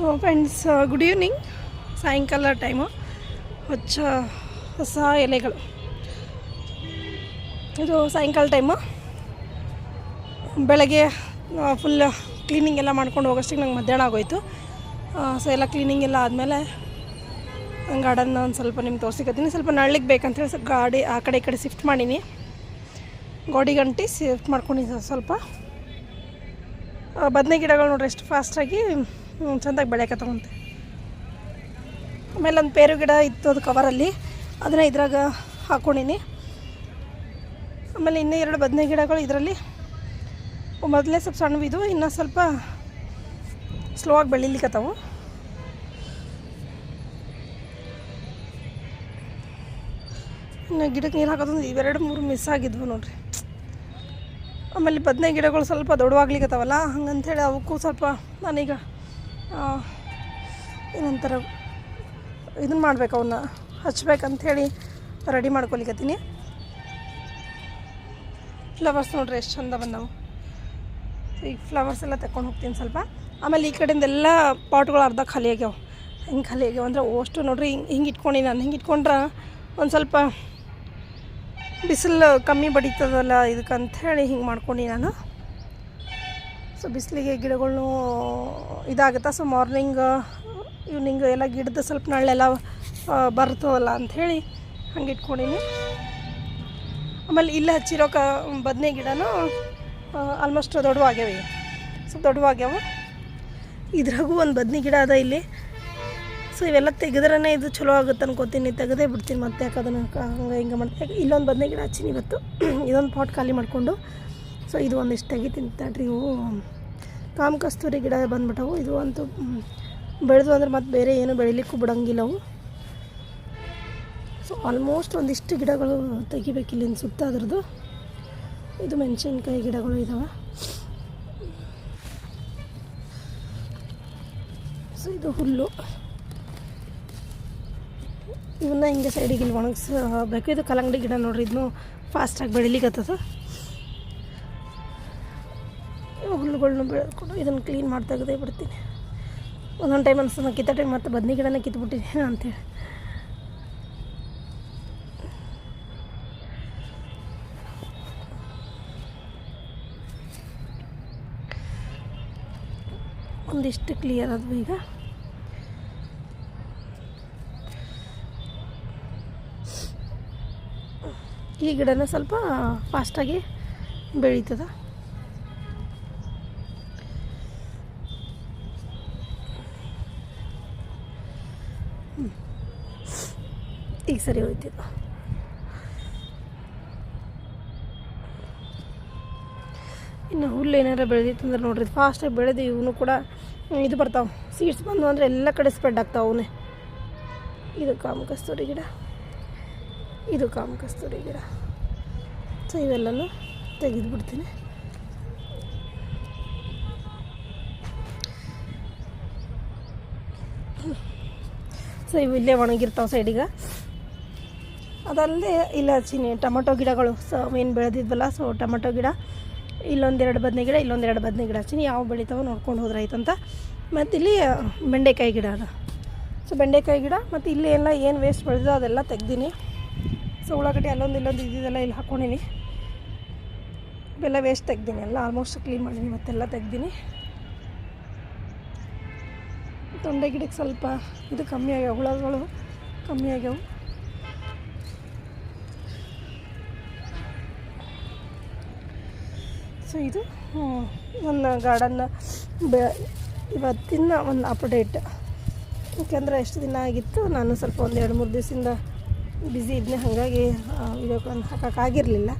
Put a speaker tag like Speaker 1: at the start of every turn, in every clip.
Speaker 1: So friends good evening ಸಾಯಂಕಾಲ time ಹೊಚ್ಚ ಹೊಸ ಎಲೆಗಳು. ಇದು ಸಾಯಂಕಾಲ ಟೈಮು ಬೆಳಗ್ಗೆ ಫುಲ್ ಕ್ಲೀನಿಂಗ್ ಎಲ್ಲ ಮಾಡ್ಕೊಂಡು ಹೋಗೋಷ್ಟಿಗೆ ನಂಗೆ ಮಧ್ಯಾಹ್ನ ಆಗೋಯ್ತು. ಸೊ ಎಲ್ಲ ಕ್ಲೀನಿಂಗ್ ಎಲ್ಲ ಆದಮೇಲೆ ಗಾರ್ಡನ್ ಒಂದು ಸ್ವಲ್ಪ ನಿಮ್ಗೆ ತೋರಿಸಿಕತ್ತೀನಿ ಸ್ವಲ್ಪ ನಳ್ಳಿಗೆ ಬೇಕಂತೇಳಿ ಸ್ವಲ್ಪ ಗಾಡಿ ಆ ಕಡೆ ಈ ಕಡೆ ಶಿಫ್ಟ್ ಮಾಡೀನಿ. ಗೋಡಿ ಗಂಟಿ ಶಿಫ್ಟ್ ಮಾಡ್ಕೊಂಡಿದ್ದೆ ಸ್ವಲ್ಪ. ಬದನೆ ಗಿಡಗಳು ನೋಡ್ರಿ, ಎಷ್ಟು ಫಾಸ್ಟಾಗಿ ಚೆಂದಾಗಿ ಬೆಳೆಯಕತ್ತವಂತೆ ಆಮೇಲೆ ಒಂದು ಪೇರು ಗಿಡ ಇತ್ತು ಅದು ಕವರಲ್ಲಿ ಅದನ್ನ ಇದ್ರಾಗ ಹಾಕ್ಕೊಂಡೀನಿ ಆಮೇಲೆ ಇನ್ನೂ ಎರಡು ಬದನೆ ಗಿಡಗಳು ಇದರಲ್ಲಿ. ಮೊದಲೇ ಸ್ವಲ್ಪ ಸಣ್ಣವಿದು, ಇನ್ನೂ ಸ್ವಲ್ಪ ಸ್ಲೋ ಆಗಿ ಬೆಳಿಲಿಕ್ಕತ್ತವು ಇನ್ನು ಗಿಡಕ್ಕೆ ನೀರು ಹಾಕೋದು ಇವೆರಡು ಮೂರು ಮಿಸ್ ಆಗಿದ್ವು ನೋಡ್ರಿ. ಆಮೇಲೆ ಬದನೆ ಗಿಡಗಳು ಸ್ವಲ್ಪ ದೊಡ್ಡವಾಗ್ಲಿಕ್ಕತ್ತವಲ್ಲ ಹಂಗಂಥೇಳಿ ಅವಕ್ಕೂ ಸ್ವಲ್ಪ ನಾನೀಗ ಏನಂತಾರೆ ಇದನ್ನ ಮಾಡ್ಬೇಕು ಅವನ್ನ ಹಚ್ಬೇಕಂಥೇಳಿ ರೆಡಿ ಮಾಡ್ಕೊಲಿಕತ್ತೀನಿ. ಫ್ಲವರ್ಸ್ ನೋಡ್ರಿ ಎಷ್ಟು ಚಂದ ಬಂದವು. ಈಗ ಫ್ಲವರ್ಸ್ ಎಲ್ಲ ತಗೊಂಡು ಹೋಗ್ತೀನಿ ಸ್ವಲ್ಪ. ಆಮೇಲೆ ಈ ಕಡೆಯಿಂದ ಎಲ್ಲ ಪಾಟ್ಗಳು ಅರ್ಧ ಖಾಲಿ ಆಗ್ಯಾವ. ಹೆಂಗೆ ಖಾಲಿ ಆಗ್ಯಾವ ಅಂದ್ರೆ ಅಷ್ಟು ನೋಡ್ರಿ ಹಿಂಗೆ ಹಿಂಗೆ ಇಟ್ಕೊಂಡು ನಾನು. ಹಿಂಗೆ ಇಟ್ಕೊಂಡ್ರೆ ಒಂದು ಸ್ವಲ್ಪ ಬಿಸಿಲು ಕಮ್ಮಿ ಬಡಿತದಲ್ಲ ಇದಕ್ಕೆ ಅಂಥೇಳಿ ಹಿಂಗೆ ಮಾಡ್ಕೊಂಡು ನಾನು. ಸೊ ಬಿಸಿಲಿಗೆ ಗಿಡಗಳನ್ನು ಇದಾಗುತ್ತಾ? ಸೊ ಮಾರ್ನಿಂಗ್, ಈವ್ನಿಂಗ್ ಎಲ್ಲ ಗಿಡದ ಸ್ವಲ್ಪ ನಳ್ಳೆಲ್ಲ ಬರ್ತದಲ್ಲ ಅಂಥೇಳಿ ಹಂಗೆ ಇಟ್ಕೊಂಡೀನಿ. ಆಮೇಲೆ ಇಲ್ಲಿ ಹಚ್ಚಿರೋ ಕ ಬದನೆ ಗಿಡನೂ ಆಲ್ಮೋಸ್ಟ್ ದೊಡ್ಡವಾಗ್ಯಾವ. ಸ್ವಲ್ಪ ದೊಡ್ಡವಾಗ್ಯಾವ. ಇದ್ರಾಗೂ ಒಂದು ಬದನೆ ಗಿಡ ಅದ ಇಲ್ಲಿ. ಸೊ ಇವೆಲ್ಲ ತೆಗೆದ್ರೇ ಇದು ಚಲೋ ಆಗುತ್ತೆ ಅನ್ಕೋತೀನಿ. ತೆಗೆದೇ ಬಿಡ್ತೀನಿ ಮತ್ತೆ ಯಾಕೆ ಅದನ್ನು ಹಂಗೆ ಹಿಂಗೆ ಮಾಡ್ತೀನಿ ಇಲ್ಲೊಂದು ಬದನೆ ಗಿಡ ಹಚ್ಚಿನಿ ಇವತ್ತು. ಇದೊಂದು ಪಾಟ್ ಖಾಲಿ ಮಾಡಿಕೊಂಡು. ಸೊ ಇದು ಒಂದಿಷ್ಟು ತೆಗಿತೀನಿ ತಡ್ರಿ ಇವು ಕಾಮ ಕಸ್ತೂರಿ ಗಿಡ ಬಂದ್ಬಿಟ್ಟವು. ಇದು ಅಂತೂ ಬೆಳೆದು ಅಂದ್ರೆ ಮತ್ತೆ ಬೇರೆ ಏನು ಬೆಳಿಲಿಕ್ಕೂ ಬಿಡಂಗಿಲ್ಲ ಅವು. ಸೊ ಆಲ್ಮೋಸ್ಟ್ ಒಂದಿಷ್ಟು ಗಿಡಗಳು ತೆಗಿಬೇಕು ಇಲ್ಲಿಂದ ಸುತ್ತ ಅದ್ರದ್ದು. ಇದು ಮೆಣಸಿನ್ಕಾಯಿ ಗಿಡಗಳು ಇದ್ದಾವೆ ಸೊ ಇದು ಹುಲ್ಲು. ಇವನ್ನ ಹಿಂಗೆ ಸೈಡಿಗೆ ಇಲ್ಲಿ ಒಣಗಿಸ್ಬೇಕು ಇದು ಕಲ್ಲಂಗಡಿ ಗಿಡ ನೋಡ್ರಿ. ಇದನ್ನು ಫಾಸ್ಟಾಗಿ ಬೆಳಿಲಿಕ್ಕತ್ತದ ಹುಲ್ಲುಗಳ್ನ ಬೆಳೆದುಕೊಂಡು ಇದನ್ನು ಕ್ಲೀನ್ ಮಾಡಿ ತೆಗೆದೇ ಬಿಡ್ತೀನಿ. ಒಂದೊಂದು ಟೈಮ್ ಅನ್ಸ ಕಿತ್ತ ಟೈಮ್ ಮತ್ತೆ ಬದನೆ ಗಿಡನ ಕಿತ್ಬಿಟ್ಟಿದ್ದೀನಿ ಅಂತೇಳಿ ಒಂದಿಷ್ಟು ಕ್ಲಿಯರ್ ಆದವು ಈಗ. ಈ ಗಿಡನ ಸ್ವಲ್ಪ ಫಾಸ್ಟಾಗಿ ಬೆಳೀತದ. ಸರಿ ಹೋಯ್ತು. ಇನ್ನು ಹುಲ್ಲು ಏನಾರ ಬೆಳೆದಿತ್ತು ಅಂದ್ರೆ ನೋಡ್ರಿ ಫಾಸ್ಟಾಗಿ ಬೆಳೆದು ಇವನು ಕೂಡ ಇದು ಬರ್ತಾವೆ ಸೀಡ್ಸ್ ಬಂದು ಅಂದರೆ ಎಲ್ಲ ಕಡೆ ಸ್ಪ್ರೆಡ್ ಆಗ್ತಾವೆ ಅವನೇ. ಇದು ಕಾಮ ಕಸ್ತೂರಿ ಗಿಡ. ಇದು ಕಾಮ ಕಸ್ತೂರಿ ಗಿಡ. ಸೊ ಇವೆಲ್ಲನೂ ತೆಗೆದುಬಿಡ್ತೀನಿ. ಸೊ ಇವು ಇಲ್ಲೇ ಒಣಗಿರ್ತಾವೆ ಸೈಡಿಗೆ ಅದಲ್ಲದೆ ಇಲ್ಲ ಹಚ್ಚೀನಿ ಟೊಮೊಟೊ ಗಿಡಗಳು ಸೊ ಏನು ಬೆಳೆದಿದ್ವಲ್ಲ ಸೊ ಟೊಮೊಟೊ ಗಿಡ ಇಲ್ಲೊಂದೆರಡು ಬದನೆ ಗಿಡ ಇಲ್ಲೊಂದೆರಡು ಬದನೆ ಗಿಡ ಹಚ್ಚೀನಿ. ಯಾವ ಬೆಳಿತಾವೋ ನೋಡ್ಕೊಂಡು ಹೋದ್ರೆ ಆಯ್ತಂತ ಮತ್ತು ಇಲ್ಲಿ ಬೆಂಡೆಕಾಯಿ ಗಿಡ ಅದ. ಸೊ ಬೆಂಡೆಕಾಯಿ ಗಿಡ, ಮತ್ತು ಇಲ್ಲಿ ಎಲ್ಲ ಏನು ವೇಸ್ಟ್ ಬೆಳೆದೋ ಅದೆಲ್ಲ ತೆಗ್ದೀನಿ. ಸೊ ಉಳ್ಳಾಗಡ್ಡೆ ಅಲ್ಲೊಂದು ಇಲ್ಲೊಂದು ಇದ್ದಿದ್ದೆಲ್ಲ ಇಲ್ಲಿ ಹಾಕ್ಕೊಂಡೀನಿ ಇವೆಲ್ಲ ವೇಸ್ಟ್ ತೆಗ್ದೀನಿ, ಎಲ್ಲ ಆಲ್ಮೋಸ್ಟ್ ಕ್ಲೀನ್ ಮಾಡೀನಿ, ಮತ್ತೆಲ್ಲ ತೆಗ್ದೀನಿ. ತೊಂಡೆ ಗಿಡಕ್ಕೆ ಸ್ವಲ್ಪ ಇದು ಕಮ್ಮಿ ಆಗ್ಯಾವ, ಹುಳಗಳು ಕಮ್ಮಿ ಆಗ್ಯಾವು. ಸೊ ಇದು ನನ್ನ ಗಾರ್ಡನ್ನ ಬೆ, ಇವತ್ತಿನ ಒಂದು ಅಪ್ಡೇಟ್. ಯಾಕೆಂದರೆ ಎಷ್ಟು ದಿನ ಆಗಿತ್ತು? ನಾನು ಸ್ವಲ್ಪ ಒಂದು ಎರಡು ಮೂರು ದಿವಸದಿಂದ ಬ್ಯುಸಿ ಇದ್ದೆ, ಹಾಗಾಗಿ ವಿಡಿಯೋ ಕಾಲ್ ಹಾಕೋಕ್ಕಾಗಿರಲಿಲ್ಲ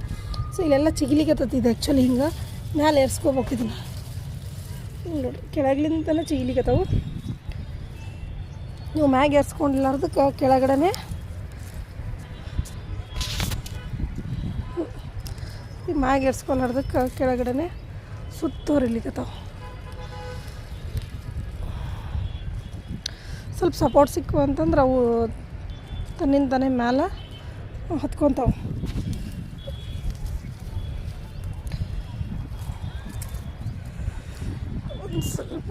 Speaker 1: ಸೊ, ಇಲ್ಲೆಲ್ಲ ಚಿಗಿಲಿಕತ್ತತ್ತಿದೆ ಆ್ಯಕ್ಚುಲಿ ಹಿಂಗೆ. ಮ್ಯಾಲೆ ಏರ್ಸ್ಕೋಬೇಕು ನೋಡಿ ಹಿಂಗೆ ನೋಡ್ರಿ ಕೆಳಗ್ಲಿಂದನೇ ಚಿಗಿಲಿಕತ್ತವು ನೀವು ಮ್ಯಾಗ ಏರ್ಸ್ಕೊಂಡಿಲ್ಲಾರ್ದಕ್ಕೆ ಕೆಳಗಡೆನೆ ಮ್ಯಾಗ ಏರ್ಸ್ಕೊಲಾರ್ದಕ್ಕೆ ಕೆಳಗಡೆನೆ ಸುತ್ತೋರಿಲಿಕತ್ತಾವ ಸ್ವಲ್ಪ ಸಪೋರ್ಟ್ ಸಿಕ್ಕು ಅಂತಂದ್ರೆ ಅವು ತನ್ನಿಂದ ತಾನೇ ಮ್ಯಾಲೆ ಹತ್ಕೊತಾವೆ. ಒಂದು ಸ್ವಲ್ಪ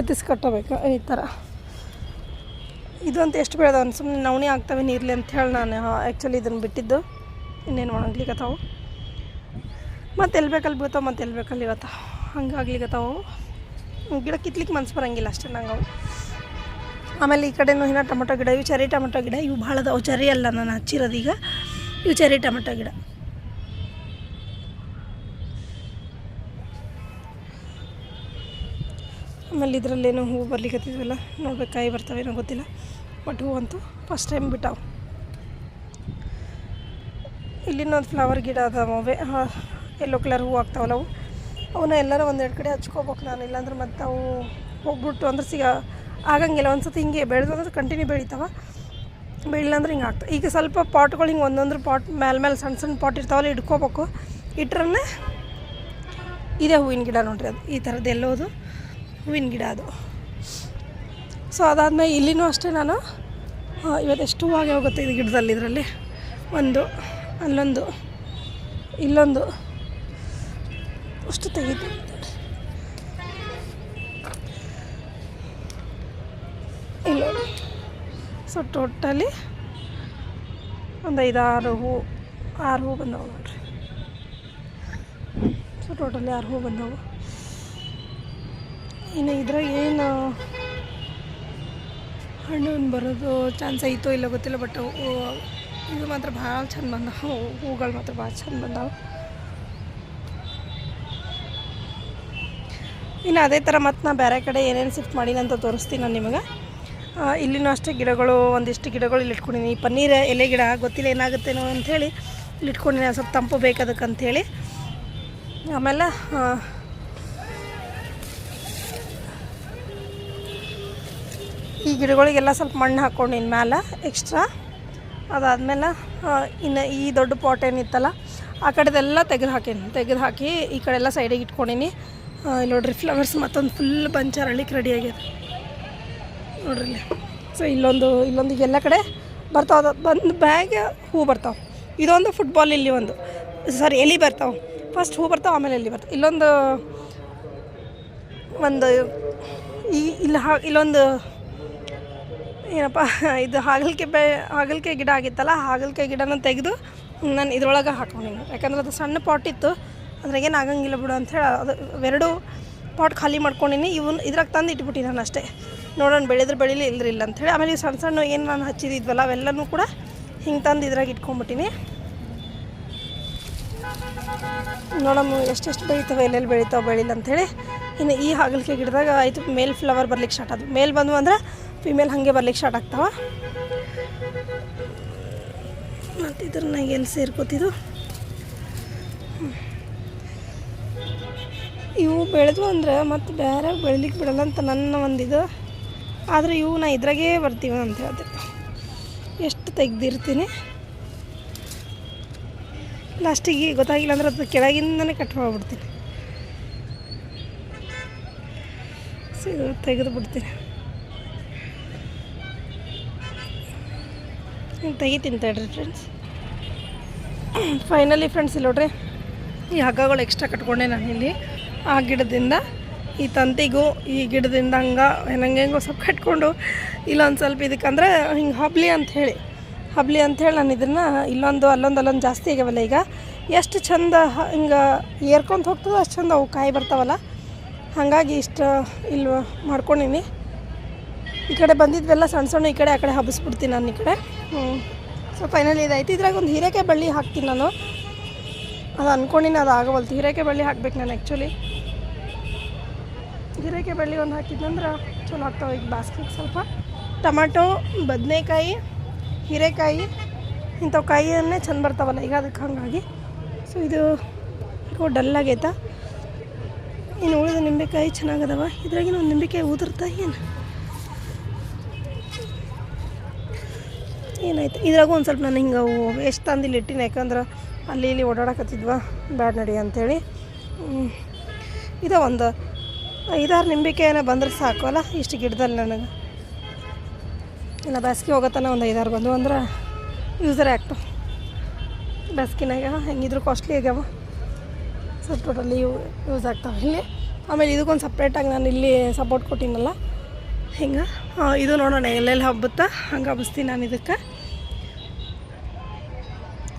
Speaker 1: ಎತ್ತಿಸಿ ಕಟ್ಟಬೇಕು ಈ ಥರ ಇದು ಅಂತ ಎಷ್ಟು ಬೆಳೆದವನು? ಸುಮ್ಮನೆ ನವಣಿ ಆಗ್ತವೆ ನೀರ್ಲಿ ಅಂತ ಹೇಳಿ ನಾನು ಆ್ಯಕ್ಚುಲಿ ಇದನ್ನು ಬಿಟ್ಟಿದ್ದು. ಇನ್ನೇನು ಒಣಗ್ಲಿಕತ್ತಾವು. ಮತ್ತೆ ಎಲ್ಲಿ ಬೇಕಲ್ಲಿ ಬೀಳ್ತಾವೆ, ಮತ್ತೆ ಎಲ್ಲಿ ಬೇಕಲ್ಲಿ ಇವತ್ತು ಹಂಗೆ ಆಗ್ಲಿಕ್ಕತ್ತಾವು ಗಿಡ ಕಿತ್ಲಿಕ್ಕೆ ಮನ್ಸು ಬರಂಗಿಲ್ಲ ಅಷ್ಟೇ ನಂಗೆ ಅವು. ಆಮೇಲೆ ಈ ಕಡೆನೂ ಇನ್ನೂ ಟೊಮೊಟೊ ಗಿಡ, ಇವು ಚೆರಿ ಟೊಮೊಟೊ ಗಿಡ, ಇವು ಭಾಳ ಅದಾವು. ಚೆರಿ ಅಲ್ಲ ನಾನು ಹಚ್ಚಿರೋದು ಈಗ. ಇವು ಚೆರಿ ಟೊಮೊಟೊ ಗಿಡ. ಆಮೇಲೆ ಇದರಲ್ಲೇನೋ ಹೂವು ಬರ್ಲಿಕ್ಕತ್ತಿದ್ವಲ್ಲ ನೋಡ್ಬೇಕು ಕಾಯಿ ಬರ್ತಾವೇನೋ ಗೊತ್ತಿಲ್ಲ. ಬಟ್ ಹೂವು ಅಂತೂ ಫಸ್ಟ್ ಟೈಮ್ ಬಿಟ್ಟಾವು. ಇಲ್ಲಿನೊಂದು ಫ್ಲವರ್ ಗಿಡ ಅದಾವೆ ಎಲ್ಲೋ ಕಲರ್ ಹೂವು ಆಗ್ತಾವಲ್ಲ ಅವು ಅವನ್ನ ಎಲ್ಲರೂ ಒಂದೆರಡು ಕಡೆ ಹಚ್ಕೋಬೇಕು ನಾನು. ಇಲ್ಲಾಂದ್ರೆ ಮತ್ತೆ ಅವು ಹೋಗ್ಬಿಟ್ಟು ಅಂದ್ರೆ ಸಿಗ ಆಗಂಗಿಲ್ಲ. ಒಂದು ಸತಿ ಹಿಂಗೆ ಬೆಳೆದು ಅಂದ್ರೆ ಕಂಟಿನ್ಯೂ ಬೆಳಿತಾವ. ಬೆಳಿಲ್ಲ ಅಂದ್ರೆ ಹಿಂಗೆ ಆಗ್ತವೆ. ಈಗ ಸ್ವಲ್ಪ ಪಾಟ್ಗಳು ಹಿಂಗೆ ಒಂದೊಂದು ಪಾಟ್ ಮೇಲೆ ಮೇಲೆ ಸಣ್ಣ ಸಣ್ಣ ಪಾಟ್ ಇರ್ತಾವಲ್ಲ, ಇಟ್ಕೋಬೇಕು. ಇಟ್ರನ್ನೇ ಇದೇ ಹೂವಿನ ಗಿಡ ನೋಡ್ರಿ ಅದು. ಈ ಥರದ್ದು ಎಲ್ಲೋದು ಹೂವಿನ ಗಿಡ ಅದು. ಸೊ ಅದಾದಮೇಲೆ ಇಲ್ಲಿನೂ ಅಷ್ಟೇ ನಾನು. ಇವತ್ತು ಎಷ್ಟು ಹೂವಾಗೆ ಹೋಗುತ್ತೆ ಇದು ಗಿಡದಲ್ಲಿ ಇದರಲ್ಲಿ? ಒಂದು. ಅಲ್ಲೊಂದು, ಇಲ್ಲೊಂದು. ಅಷ್ಟು ತೆಗಿತು ಇಲ್ಲ. ಸೊ ಟೋಟಲಿ ಒಂದು ಐದಾರು ಹೂ, ಆರು ಹೂ ಬಂದವು ನೋಡ್ರಿ. ಸೊ ಟೋಟಲಿ ಆರು ಹೂ ಬಂದವು. ಇನ್ನು ಇದ್ರಾಗ ಏನು ಹಣ್ಣು ಬರೋದು ಚಾನ್ಸ್ ಐತೋ ಇಲ್ಲ ಗೊತ್ತಿಲ್ಲ ಬಟ್ ಇದು ಮಾತ್ರ ಭಾಳ ಚಂದ ಬಂದವು ಹೂಗಳು ಮಾತ್ರ ಭಾಳ ಚಂದ ಬಂದವು. ಇನ್ನು ಅದೇ ಥರ ಮತ್ತು ನಾ ಬೇರೆ ಕಡೆ ಏನೇನು ಶಿಫ್ಟ್ ಮಾಡೀನಿ ಅಂತ ತೋರಿಸ್ತೀನಿ ನಾನು ನಿಮಗೆ. ಇಲ್ಲಿನೂ ಅಷ್ಟೇ ಗಿಡಗಳು, ಒಂದಿಷ್ಟು ಗಿಡಗಳು ಇಲ್ಲಿ ಇಟ್ಕೊಂಡಿನಿ ಈ ಪನ್ನೀರ್ ಎಲೆ ಗಿಡ ಗೊತ್ತಿಲ್ಲ ಏನಾಗುತ್ತೇನೋ ಅಂಥೇಳಿ ಇಲ್ಲಿ ಇಟ್ಕೊಂಡಿನಿ ಸ್ವಲ್ಪ ತಂಪು ಬೇಕು ಅದಕ್ಕೆ ಅಂಥೇಳಿ. ಆಮೇಲೆ ಈ ಗಿಡಗಳಿಗೆಲ್ಲ ಸ್ವಲ್ಪ ಮಣ್ಣು ಹಾಕ್ಕೊಂಡಿನ ಮ್ಯಾಲೆ ಎಕ್ಸ್ಟ್ರಾ ಅದಾದಮೇಲೆ ಇನ್ನು ಈ ದೊಡ್ಡ ಪಾಟ್ ಏನಿತ್ತಲ್ಲ, ಆ ಕಡೆದೆಲ್ಲ ತೆಗೆದು ಹಾಕೀನಿ. ತೆಗೆದು ಹಾಕಿ ಈ ಕಡೆ ಎಲ್ಲ ಸೈಡಿಗೆ ಇಟ್ಕೊಂಡಿನಿ. ಇಲ್ಲಿ ನೋಡ್ರಿ ಫ್ಲವರ್ಸ್ ಮತ್ತೊಂದು ಫುಲ್ ಬಂಚ್ ಅರಳಿಕ್ಕೆ ರೆಡಿ ಆಗ್ಯದ. ನೋಡ್ರಿ ಸೊ ಇಲ್ಲೊಂದು ಇಲ್ಲೊಂದು ಎಲ್ಲ ಕಡೆ ಬರ್ತಾವ. ಬಂದು ಬ್ಯಾಗ್ ಹೂ ಬರ್ತಾವೆ. ಇದೊಂದು ಫುಟ್ಬಾಲ್ ಇಲ್ಲಿ ಒಂದು. ಸಾರಿ ಎಲ್ಲಿ ಬರ್ತಾವೆ. ಫಸ್ಟ್ ಹೂ ಬರ್ತಾವೆ, ಆಮೇಲೆ ಎಲ್ಲಿ ಬರ್ತಾವೆ. ಇಲ್ಲೊಂದು, ಒಂದು ಈ, ಇಲ್ಲಿ, ಹಾ, ಇಲ್ಲೊಂದು ಏನಪ್ಪ, ಇದು ಹಾಗಲ್ಕೆ ಬೆ, ಹಾಗಲ್ಕೆ ಗಿಡ ಆಗಿತ್ತಲ್ಲ, ಹಾಗಲ್ಕೆ ಗಿಡನ ತೆಗೆದು ನಾನು ಇದ್ರೊಳಗೆ ಹಾಕೊಂಡಿನಿ ಯಾಕಂದ್ರೆ ಅದು ಸಣ್ಣ ಪಾಟ್ ಇತ್ತು. ಅದ್ರಾಗೇನು ಆಗಂಗಿಲ್ಲ ಬಿಡು ಅಂಥೇಳಿ ಅದು ಎರಡು ಪಾಟ್ ಖಾಲಿ ಮಾಡ್ಕೊಂಡಿನಿ. ಇವನ್, ಇದ್ರಾಗ ತಂದು ಇಟ್ಬಿಟ್ಟು ನಾನು ಅಷ್ಟೇ. ನೋಡೋಣ, ಬೆಳೆದ್ರೆ ಬೆಳೀಲಿ ಇಲ್ರಿ ಇಲ್ಲ ಅಂಥೇಳಿ ಆಮೇಲೆ ಈ ಸಣ್ಣ ಸಣ್ಣ ಏನು ನಾನು ಹಚ್ಚಿದಿದ್ವಲ್ಲ, ಅವೆಲ್ಲನೂ ಕೂಡ ಹಿಂಗೆ ತಂದು ಇದ್ರಾಗ ಇಟ್ಕೊಂಬಿಟ್ಟಿನಿ ನೋಡಮ್ಮ, ಎಷ್ಟೆಷ್ಟು ಬೆಳಿತಾವೆ, ಎಲ್ಲೆಲ್ಲಿ ಬೆಳಿತಾವೆ, ಬೆಳಿಲ್ಲ ಅಂಥೇಳಿ ಇನ್ನು ಈ ಹಾಗಲಿಕೆ ಗಿಡದಾಗ ಆಯಿತು, ಮೇಲ್ ಫ್ಲವರ್ ಬರ್ಲಿಕ್ಕೆ ಸ್ಟಾರ್ಟ್ ಆದ್ವು. ಮೇಲ್ ಬಂದ್ವು ಅಂದ್ರೆ ಫಿಮೇಲ್ ಹಾಗೆ ಬರ್ಲಿಕ್ಕೆ ಸ್ಟಾರ್ಟ್ ಆಗ್ತಾವ? ಮತ್ತು ಇದ್ರನ್ನ ಎಲ್ಲಿ ಸೇರ್ಕೋತಿದ್ದು ಇವು ಬೆಳೆದು ಅಂದ್ರೆ ಮತ್ತು ಬೇರೆ ಬೆಳಿಲಿಕ್ಕೆ ಬಿಡಲ್ಲ ಅಂತ ನನ್ನ ಒಂದಿದು ಆದರೆ ಇವು ನಾ ಇದ್ರಾಗೆ ಬರ್ತೀವಿ ಅಂತ ಹೇಳ್ದೆ. ಎಷ್ಟು ತೆಗ್ದಿರ್ತೀನಿ. ಲಾಸ್ಟಿಗೆ ಗೊತ್ತಾಗಿಲ್ಲ ಅಂದ್ರೆ ಅದು ಕೆಳಗಿಂದನೇ ಕಟ್ ಮಾಡಿಬಿಡ್ತೀನಿ. ಸೊ ತೆಗೆದು ಬಿಡ್ತೀನಿ. ತೆಗಿತೀನಿ ತಡ್ರಿ ಫ್ರೆಂಡ್ಸ್ ಫೈನಲಿ ಫ್ರೆಂಡ್ಸ್ ಇಲ್ಲಿ ನೋಡ್ರಿ, ಈ ಹಗ್ಗಗಳು ಎಕ್ಸ್ಟ್ರಾ ಕಟ್ಕೊಂಡೆ ನಾನು ಇಲ್ಲಿ. ಆ ಗಿಡದಿಂದ, ಈ ತಂತಿಗೂ, ಈ ಗಿಡದಿಂದ ಹಂಗೆ, ಹೆಂಗೆ ಹೆಂಗೋ ಸ್ವಲ್ಪ ಕಟ್ಕೊಂಡು, ಇಲ್ಲೊಂದು ಸ್ವಲ್ಪ ಇದಕ್ಕಂದ್ರೆ ಹಿಂಗೆ ಹಬ್ಲಿ ಅಂತ ಹೇಳಿ. ಹಬ್ಲಿ ಅಂಥೇಳಿ ನಾನು ಇದನ್ನು ಇಲ್ಲೊಂದು, ಅಲ್ಲೊಂದು ಅಲ್ಲೊಂದು ಜಾಸ್ತಿ ಆಗ್ಯಾವಲ್ಲ ಈಗ. ಎಷ್ಟು ಚಂದ ಹಿಂಗೆ ಏರ್ಕೊಂತ ಹೋಗ್ತದೋ ಅಷ್ಟು ಚಂದ ಅವು ಕಾಯಿ ಬರ್ತಾವಲ್ಲ. ಹಾಗಾಗಿ ಇಷ್ಟು ಇಲ್ಲಿ ಮಾಡ್ಕೊಂಡಿನಿ. ಈ ಕಡೆ ಬಂದಿದ್ವೆಲ್ಲ ಸಣ್ಣ ಸಣ್ಣ ಈ ಕಡೆ, ಆ ಕಡೆ ಹಬ್ಬಿಸ್ಬಿಡ್ತೀನಿ ನಾನು ಈ ಕಡೆ. ಹ್ಞೂ ಸೊ ಫೈನಲಿ ಇದಾಯ್ತು. ಇದ್ರಾಗ ಒಂದು ಹೀರೆಕಾಯಿ ಬಳ್ಳಿ ಹಾಕ್ತೀನಿ ನಾನು. ಅದು ಅಂದ್ಕೊಂಡಿನಿ ಅದು ಆಗವಲ್ತು ಹೀರೆಕಾಯಿ ಬಳ್ಳಿ ಹಾಕ್ಬೇಕು ನಾನು ಆ್ಯಕ್ಚುಲಿ ಹೀರೆಕಾಯಿ ಬಳ್ಳಿ ಒಂದು ಹಾಕಿದ್ನಂದ್ರೆ ಚಲೋ ಆಗ್ತಾವೆ ಈಗ ಬಾಸ್ಕಿಗೆ ಸ್ವಲ್ಪ. ಟೊಮಾಟೊ, ಬದನೆಕಾಯಿ, ಹೀರೆಕಾಯಿ, ಇಂಥವು ಕಾಯಿಯನ್ನೇ ಚೆಂದ ಬರ್ತಾವಲ್ಲ, ಈಗ ಅದಕ್ಕೆ ಹಾಗಾಗಿ. ಸೊ ಇದು ಡಲ್ ಆಗೈತಾ? ಇನ್ನು ಉಳಿದ ನಿಂಬೆಕಾಯಿ ಚೆನ್ನಾಗದವ? ಇದ್ರಾಗಿನ ಒಂದು ನಿಂಬೆಕಾಯಿ ಉದುರ್ತಾ ಏನು? ಏನಾಯ್ತು? ಇದ್ರಾಗೂ ಒಂದು ಸ್ವಲ್ಪ ನಾನು ಹಿಂಗೆ ವೇಸ್ಟ್ ತಂದು ಇಲ್ಲಿ ಇಟ್ಟಿನ ಯಾಕಂದ್ರೆ ಅಲ್ಲಿ ಇಲ್ಲಿ ಓಡಾಡಕತ್ತಿದ್ವ ಬ್ಯಾಡ್ ನಡಿ ಅಂಥೇಳಿ. ಇದು ಒಂದು ಐದಾರು ನಿಂಬೆಕಾಯಿನ ಬಂದ್ರೆ ಸಾಕು ಅಲ್ಲ, ಇಷ್ಟು ಗಿಡದಲ್ಲಿ ನನಗೆ. ಇಲ್ಲ, ಬೇಸಿಗೆ ಹೋಗತ್ತಾನ ಒಂದು ಐದಾರು ಬಂದು ಅಂದ್ರೆ ಯೂಸರ್ ಆ್ಯಕ್ಟು ಬೇಸಿಗೆನಾಗ ಹೆಂಗಿದ್ರು ಕಾಸ್ಟ್ಲಿ ಆಗ್ಯಾವ. ಸ್ವಲ್ಪ ಟೋಟಲಿ ಯೂಸ್ ಆಗ್ತಾವೆ ಇಲ್ಲಿ. ಆಮೇಲೆ ಇದಕ್ಕೊಂದು ಸಪ್ರೇಟಾಗಿ ನಾನು ಇಲ್ಲಿ ಸಪೋರ್ಟ್ ಕೊಟ್ಟಿನಲ್ಲ, ಹಿಂಗೆ. ಇದು ನೋಡೋಣ, ಎಲ್ಲೆಲ್ಲಿ ಹಬ್ಬುತ್ತಾ? ಹಂಗೆ ಹಬ್ಬಿಸ್ತೀನಿ ನಾನು ಇದಕ್ಕೆ.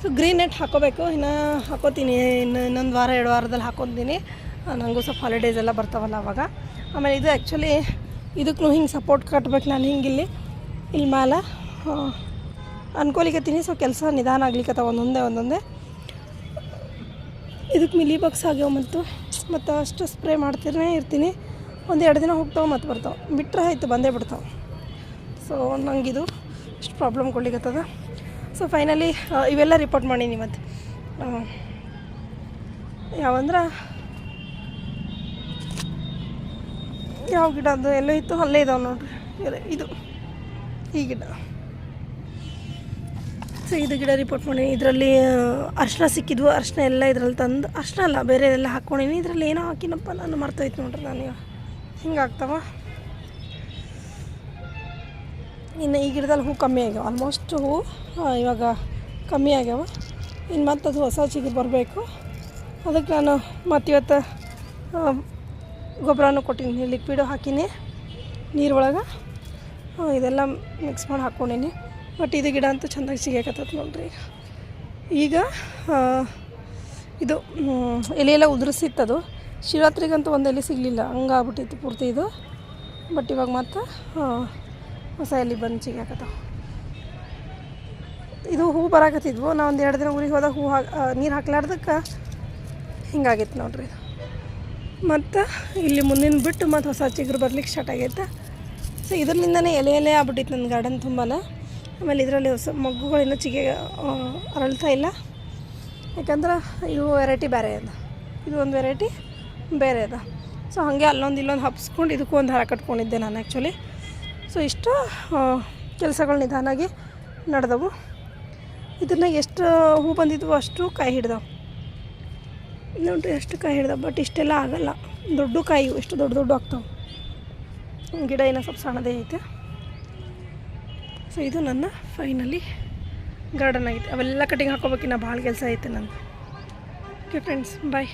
Speaker 1: ಸೊ ಗ್ರೀನ್ ನೆಟ್ ಹಾಕೋಬೇಕು. ಇನ್ನು ಹಾಕೋತೀನಿ. ಇನ್ನು ಇನ್ನೊಂದು ವಾರ, ಎರಡು ವಾರದಲ್ಲಿ ಹಾಕೊತೀನಿ. ನನಗೂ ಸ್ವಲ್ಪ ಹಾಲಿಡೇಸ್ ಎಲ್ಲ ಬರ್ತಾವಲ್ಲ ಅವಾಗ. ಆಮೇಲೆ ಇದು ಆ್ಯಕ್ಚುಲಿ ಇದಕ್ಕೂ ಹಿಂಗೆ ಸಪೋರ್ಟ್ ಕಟ್ಬೇಕು ನಾನು ಹಿಂಗೆ ಇಲ್ಲಿ ಇಲ್ಲಿ ಮ್ಯಾಲೆ ಅನ್ಕೊಲಿಕತ್ತೀನಿ ಸೊ ಕೆಲಸ ನಿಧಾನ ಆಗ್ಲಿಕ್ಕತ್ತ ಒಂದೊಂದೇ ಒಂದೊಂದೇ. ಇದಕ್ಕೆ ಮಿಲಿ ಬಾಕ್ಸ್ ಆಗ್ಯಾವ ಮತ್ತು ಮತ್ತು ಅಷ್ಟು ಸ್ಪ್ರೇ ಮಾಡ್ತಿರೇ ಇರ್ತೀನಿ. ಒಂದು ಎರಡು ದಿನ ಹೋಗ್ತಾವೆ ಮತ್ತು ಬರ್ತಾವೆ. ಬಿಟ್ಟರೆ ಆಯ್ತು, ಬಂದೇ ಬಿಡ್ತಾವೆ. ಸೊ ನಂಗಿದು, ಇಷ್ಟು ಪ್ರಾಬ್ಲಮ್ ಕೊಡ್ಲಿಕ್ಕತ್ತದ ಸೊ ಫೈನಲಿ ಇವೆಲ್ಲ ರಿಪೋರ್ಟ್ ಮಾಡೀನಿ ಮತ್ತು. ಯಾವಂದ್ರೆ ಯಾವ ಗಿಡ ಅದು ಎಲ್ಲೋ ಇತ್ತು, ಅಲ್ಲೇ ಇದಾವೆ ನೋಡ್ರಿ. ಇದೆ- ಈ ಗಿಡ. ಸೊ ಇದು ಗಿಡ ರಿಪೋರ್ಟ್ ಮಾಡೀನಿ. ಇದರಲ್ಲಿ ಅರ್ಶಿನ ಸಿಕ್ಕಿದ್ವು. ಅರ್ಶಿನ ಎಲ್ಲ ಇದ್ರಲ್ಲಿ ತಂದು ಅರ್ಶಿನ ಅಲ್ಲ, ಬೇರೆ ಎಲ್ಲ ಹಾಕ್ಕೊಂಡಿನಿ ಇದರಲ್ಲಿ ಏನೋ ಹಾಕಿನಪ್ಪ, ನಾನು ಮರ್ತೋಯ್ತು ನೋಡ್ರಿ ನಾನು ಹಿಂಗೆ ಆಗ್ತಾವ? ಇನ್ನು ಈ ಗಿಡದಲ್ಲಿ ಹೂ ಕಮ್ಮಿ ಆಗ್ಯಾವ. ಆಲ್ಮೋಸ್ಟ್ ಹೂ ಇವಾಗ ಕಮ್ಮಿ ಆಗ್ಯಾವ. ಇನ್ನು ಮತ್ತೆ ಅದು ಹೊಸ ಚಿಗುರು ಬರಬೇಕು. ಅದಕ್ಕೆ ನಾನು ಮತ್ತಿವತ್ತು ಗೊಬ್ಬರನೂ ಕೊಟ್ಟಿದ್ದೀನಿ ಲಿಕ್ವಿಡು ಹಾಕಿನಿ ನೀರೊಳಗೆ. ಇದೆಲ್ಲ ಮಿಕ್ಸ್ ಮಾಡಿ ಹಾಕ್ಕೊಂಡೀನಿ ಬಟ್ ಇದು ಗಿಡ ಅಂತೂ ಚೆಂದಾಗಿ ಸಿಗಾಕತ್ತೈತೆ ನೋಡ್ರಿ ಈಗ. ಈಗ ಇದು ಎಲೆಯೆಲ್ಲ ಉದುರಿಸಿತ್ತದು. ಶಿವರಾತ್ರಿಗಂತೂ ಒಂದು ಎಲೆ ಸಿಗಲಿಲ್ಲ. ಹಂಗಾಗ್ಬಿಟ್ಟಿತ್ತು ಪೂರ್ತಿ ಇದು. ಬಟ್ ಇವಾಗ ಮತ್ತೆ ಹೊಸ ಎಲ್ಲಿ ಬಂದು ಸಿಗಾಕತ್ತಾವ ಇದು ಹೂ ಬರಾಕತ್ತಿದ್ವು. ನಾವು ಒಂದು ಎರಡು ದಿನ ಊರಿಗೆ ಹೋದಾಗ ಹೂ ಹಾ ನೀರು ಹಾಕ್ಲಾರ್ದಕ್ಕೆ ಹಿಂಗಾಗೈತೆ ನೋಡ್ರಿ ಇದು. ಮತ್ತು ಇಲ್ಲಿ ಮುಂದಿನ ಬಿಟ್ಟು ಮತ್ತು ಹೊಸ ಚಿಗುರು ಬರ್ಲಿಕ್ಕೆ ಸ್ಟಾರ್ಟ್ ಆಗೈತೆ. ಸೊ ಇದರಿಂದನೇ ಎಲೆ ಎಲೆ ಆಗ್ಬಿಟ್ಟಿತ್ತು ನನ್ನ ಗಾರ್ಡನ್ ತುಂಬಾ ಆಮೇಲೆ ಇದರಲ್ಲಿ ಹೊಸ ಮಗ್ಗುಗಳು ಇನ್ನೂ ಚಿಗೆ ಅರಳ್ತಾ ಇಲ್ಲ. ಯಾಕಂದ್ರೆ ಇದು ವೆರೈಟಿ ಬೇರೆ ಅದ. ಇದು ಒಂದು ವೆರೈಟಿ ಬೇರೆ ಅದ. ಸೊ ಹಾಗೆ ಅಲ್ಲೊಂದು ಇಲ್ಲೊಂದು ಹಬ್ಸ್ಕೊಂಡು ಇದಕ್ಕೂ ಒಂದು ಹಾರ ಕಟ್ಕೊಂಡಿದ್ದೆ ನಾನು ಆ್ಯಕ್ಚುಲಿ ಸೊ ಇಷ್ಟು ಕೆಲಸಗಳು ನಿಧಾನಾಗಿ ನಡೆದವು. ಇದನ್ನ ಎಷ್ಟು ಹೂ ಬಂದಿದ್ವು ಅಷ್ಟು ಕಾಯಿ ಹಿಡ್ದವು. ನೋಡ್ರಿ ಎಷ್ಟು ಕಾಯಿ ಹಿಡ್ದವು ಬಟ್ ಇಷ್ಟೆಲ್ಲ ಆಗಲ್ಲ. ದೊಡ್ಡ ಕಾಯಿ ಎಷ್ಟು ದೊಡ್ಡ ದೊಡ್ಡ ಆಗ್ತಾವೆ. ಗಿಡ ಏನೋ ಸ್ವಲ್ಪ ಸಣ್ಣದೇ ಐತೆ. ಸೊ ಇದು ನನ್ನ ಫೈನಲಿ ಗಾರ್ಡನ್ ಆಗಿದೆ. ಅವೆಲ್ಲ ಕಟಿಂಗ್ ಹಾಕೋಬೇಕಿನ್ನ ಭಾಳ ಕೆಲಸ ಐತೆ ನಂದು. Okay friends bye